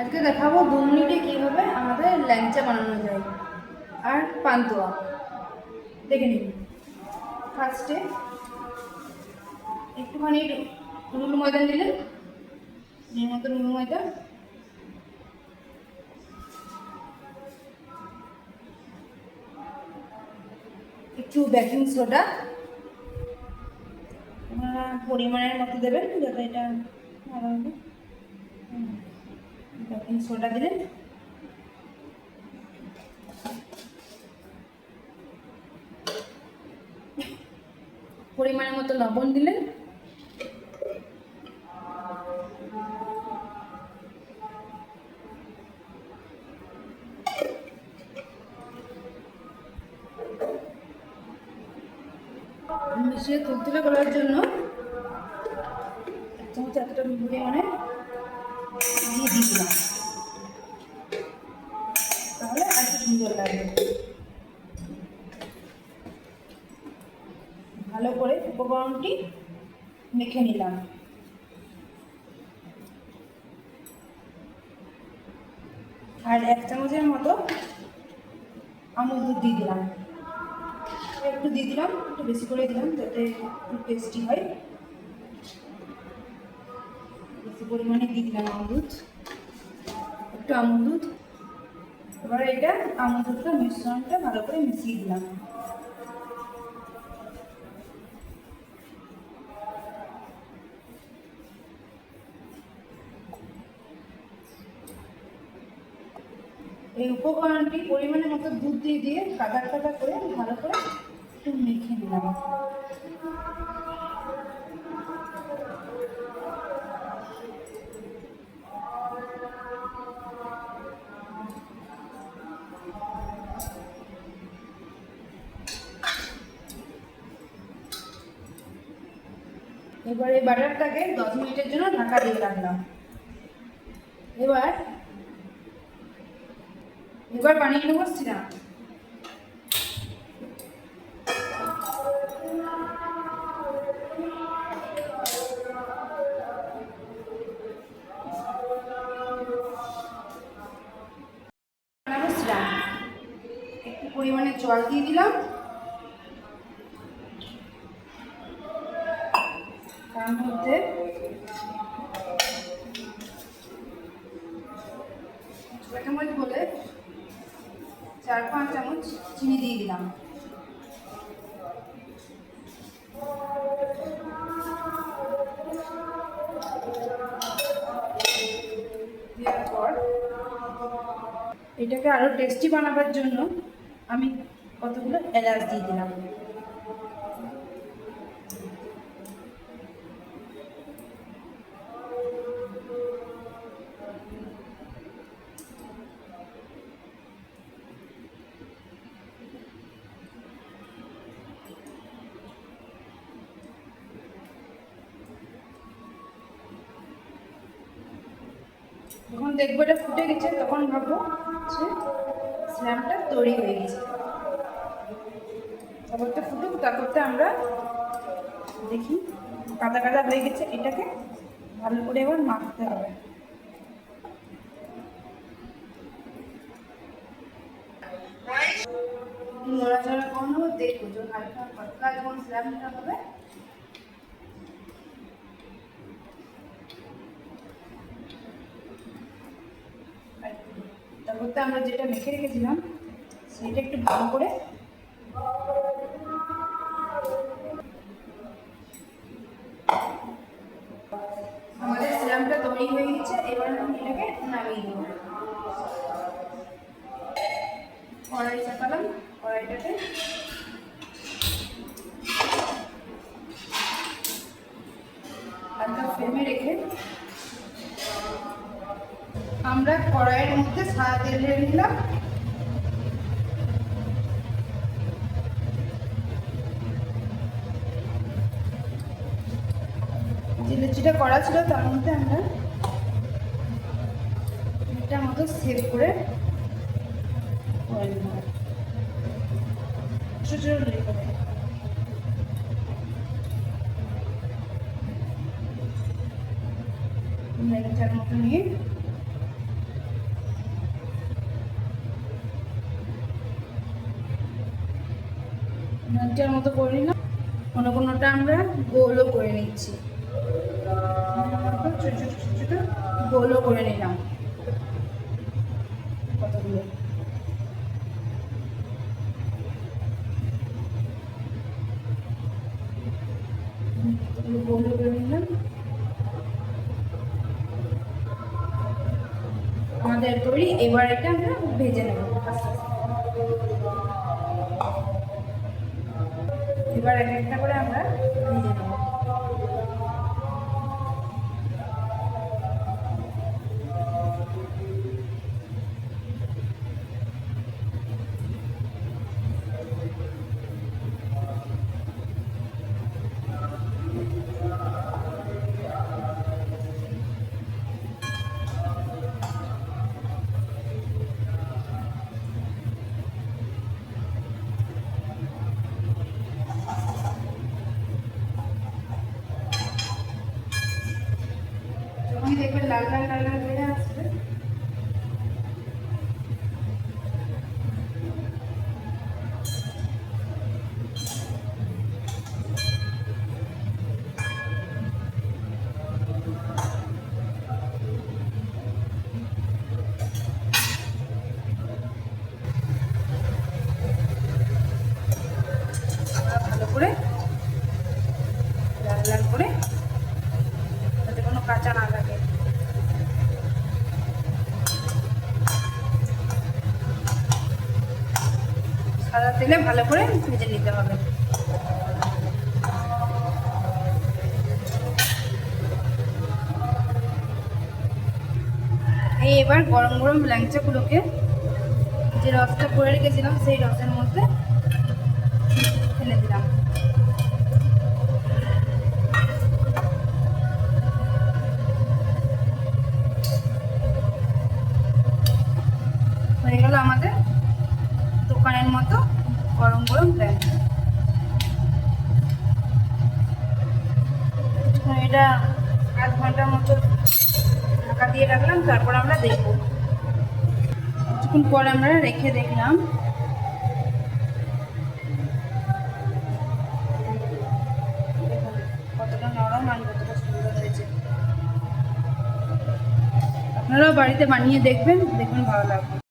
আজকে দেখাবো দু কীভাবে আমাদের ল্যাংচা বানানো যায়। আর পান্তুয়া। দেখে নিন। ফার্স্টে একটুখানি রুল ময়দা এর মতো রুল ময়দা। একটু বেকিং সোডা। পরিমাণের মতো দেবেন যাতে এটা ভালো হবে। সোডা দিলেন পরিমাণের মতো লবণ দিলেন মিশিয়ে তুলতুলে করার জন্য এক চামচ এতটা পরিমাণে দিয়ে দিলাম তাহলে আর একটু সুন্দর লাগবে ভালো করে উপকরণটি মেখে নিলাম। আর এক চামচের মতো আমুল দুধ দিয়ে দিলাম। একটু দিয়ে দিলাম, একটু বেশি করে দিলাম যাতে একটু টেস্টি হয়। বেশি পরিমাণে দিয়ে দিলাম আমুল দুধ। একটু আমুল দুধ। এবার এটা আমুল দুধটা মিশ্রণটা ভালো করে মিশিয়ে দিলাম। এই উপকরণটি পরিমাণের মতো দুধ দিয়ে দিয়ে কাদা কাদা করে ভালো করে একটু মেখে নিলাম। এবার এই বাটারটাকে দশ মিনিটের জন্য ঢাকা দিয়ে রাখলাম। এবার এবার বানিয়ে সিরাপ একটু পরিমাণে জল দিয়ে দিলাম। তার মধ্যে বলে চার পাঁচ চামচ চিনি দিয়ে দিলাম। এটাকে আরও টেস্টি বানাবার জন্য আমি কতগুলো এলাচ দিয়ে দিলাম। যখন দেখব এটা ফুটে গেছে, তখন ভাববো যে স্ল্যামটা তৈরি হয়ে গেছে। তারপরটা ফুটুক তারপরতে আমরা দেখি, কাদা কাদা হয়ে গেছে, এটাকে ভালো করে এবার মাখতে হবে। নড়াচড়া কম হবে দেখব যখন হালকা পাতলা যখন স্ল্যামটা হবে। তারপর আমরা যেটা মেখে রেখেছিলাম, সেটা একটু ভালো করে আমাদের সিরামটা তৈরি হয়ে গেছে। এবার আমি এটাকে নামিয়ে দেব কড়াই চাপালাম, কড়াইটাতে হালকা ফ্লেমে রেখে আমরা কড়াইয়ের মধ্যে সাদা তেল ঢেলে নিলাম। যে লুচিটা করা ছিল তার মধ্যে আমরা একটা মতো সেভ করে করে মতো নিয়ে ল্যাংচার মতো করে নিলাম। কোনো কোনোটা আমরা গোলও করে নিচ্ছি। গোলও করে নিলাম। করে নিলাম। আমাদের তৈরি, এবার এটা আমরা ভেজে নেব। এবার এক একটা করে আমরা ভেজে নেব করে, লাল লাল করে, যাতে কোনো কাঁচা না লাগে। সাদা তেলে ভালো করে ভেজে নিতে হবে। এই এবার গরম গরম ল্যাংচাগুলোকে যে রসটা করে রেখেছিলাম, সেই রসের মধ্যে ফেলে দিলাম। হয়ে গেল আমাদের দোকানের মতো গরম গরম কিছুক্ষণ এটা আধ ঘণ্টার মতো ঢাকা দিয়ে রাখলাম, তারপর আমরা দেখব। কিছুক্ষণ পর আমরা রেখে দেখলাম। নরম সুন্দর হয়েছে। আপনারাও বাড়িতে বানিয়ে দেখবেন দেখবেন ভালো লাগবে।